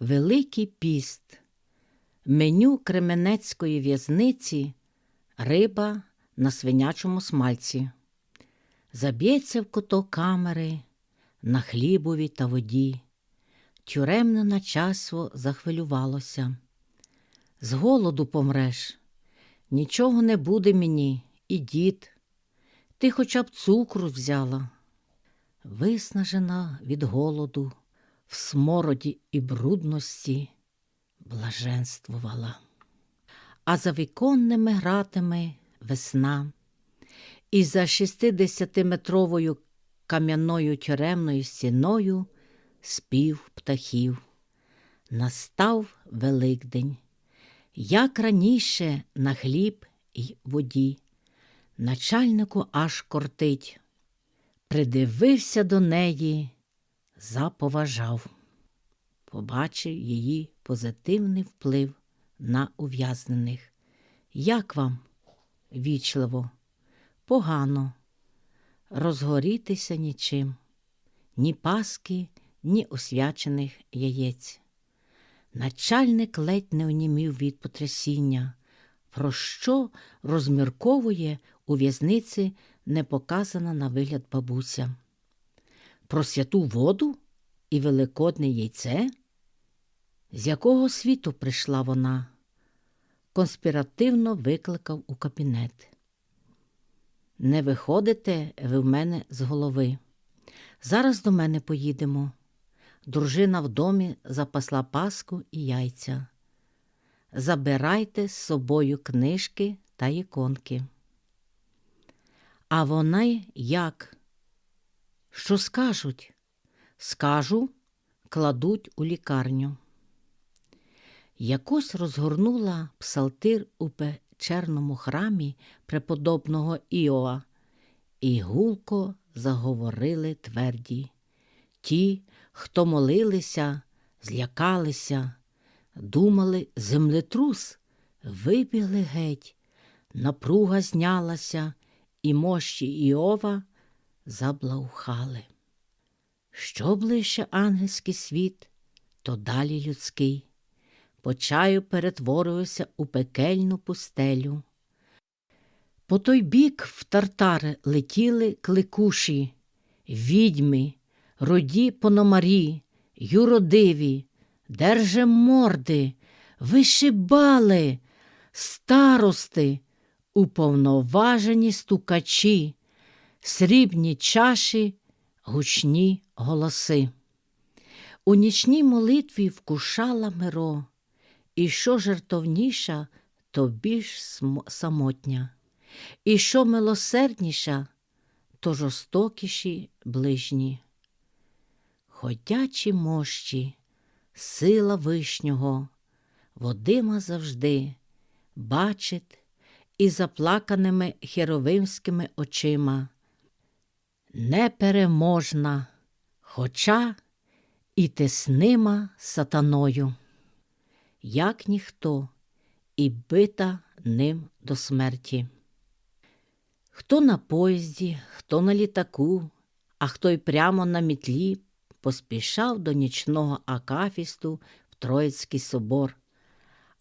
Великий піст. Меню Кременецької в'язниці риба на свинячому смальці. Заб'ється в куток камери на хлібові та воді. Тюремне начальство захвилювалося. З голоду помреш. Нічого не буде мені, і дід. Ти хоча б цукру взяла. Виснажена від голоду, в смороді і брудності блаженствувала. А за віконними гратами весна, і за шістидесятиметровою кам'яною тюремною стіною спів птахів. Настав Великдень, як раніше на хліб і воді. Начальнику аж кортить. Придивився до неї, заповажав. Побачив її позитивний вплив на ув'язнених. Як вам? Вічливо, погано, розгорітися нічим, ні паски, ні освячених яєць. Начальник ледь не онімів від потрясіння, про що розмірковує у в'язниці непоказана на вигляд бабуся. Про святу воду і великодне яйце? З якого світу прийшла вона? Конспіративно викликав у кабінет. Не виходите ви в мене з голови. Зараз до мене поїдемо. Дружина в домі запасла паску і яйця. Забирайте з собою книжки та іконки. А вони як? Що скажуть? Скажу, кладуть у лікарню. Якось розгорнула псалтир у печерному храмі преподобного Іова, і гулко заговорили тверді. Ті, хто молилися, злякалися, думали, землетрус, вибігли геть, напруга знялася, і мощі Іова заблаухали. Що ближче ангельський світ, то далі людський. По чаю перетворювався у пекельну пустелю. По той бік в тартари летіли кликуші, відьми, роді пономарі, юродиві, держем морди, вишибали, старости, уповноважені стукачі, срібні чаші, гучні голоси. У нічній молитві вкушала миро, і що жертовніша, то більш самотня, і що милосердніша, то жорстокіші ближні. Ходячі мощі, сила вишнього, Водима завжди бачить і заплаканими херовимськими очима. Непереможна, хоча і теснима сатаною, як ніхто, і бита ним до смерті. Хто на поїзді, хто на літаку, а хто й прямо на мітлі поспішав до нічного акафісту в Троїцький собор,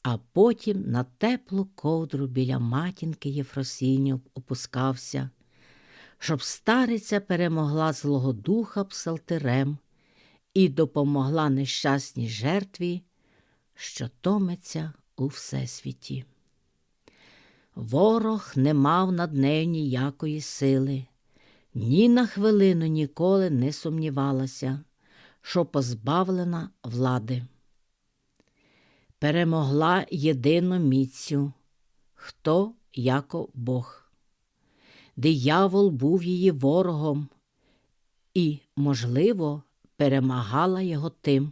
а потім на теплу ковдру біля матінки Єфросиню опускався, щоб стариця перемогла злого духа псалтирем і допомогла нещасній жертві, що томиться у всесвіті. Ворог не мав над нею ніякої сили, ні на хвилину ніколи не сумнівалася, що позбавлена влади. Перемогла єдину міцю, хто яко Бог. Диявол був її ворогом і, можливо, перемагала його тим,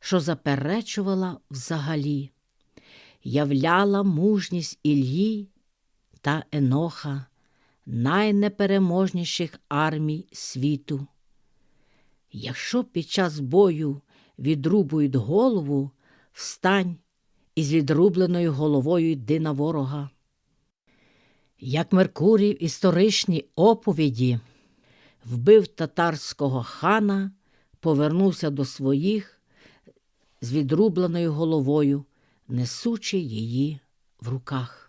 що заперечувала взагалі, являла мужність Ільї та Еноха, найнепереможніших армій світу. Якщо під час бою відрубують голову, встань із відрубленою головою йди на ворога. Як Меркурій в історичній оповіді вбив татарського хана, повернувся до своїх з відрубленою головою, несучи її в руках.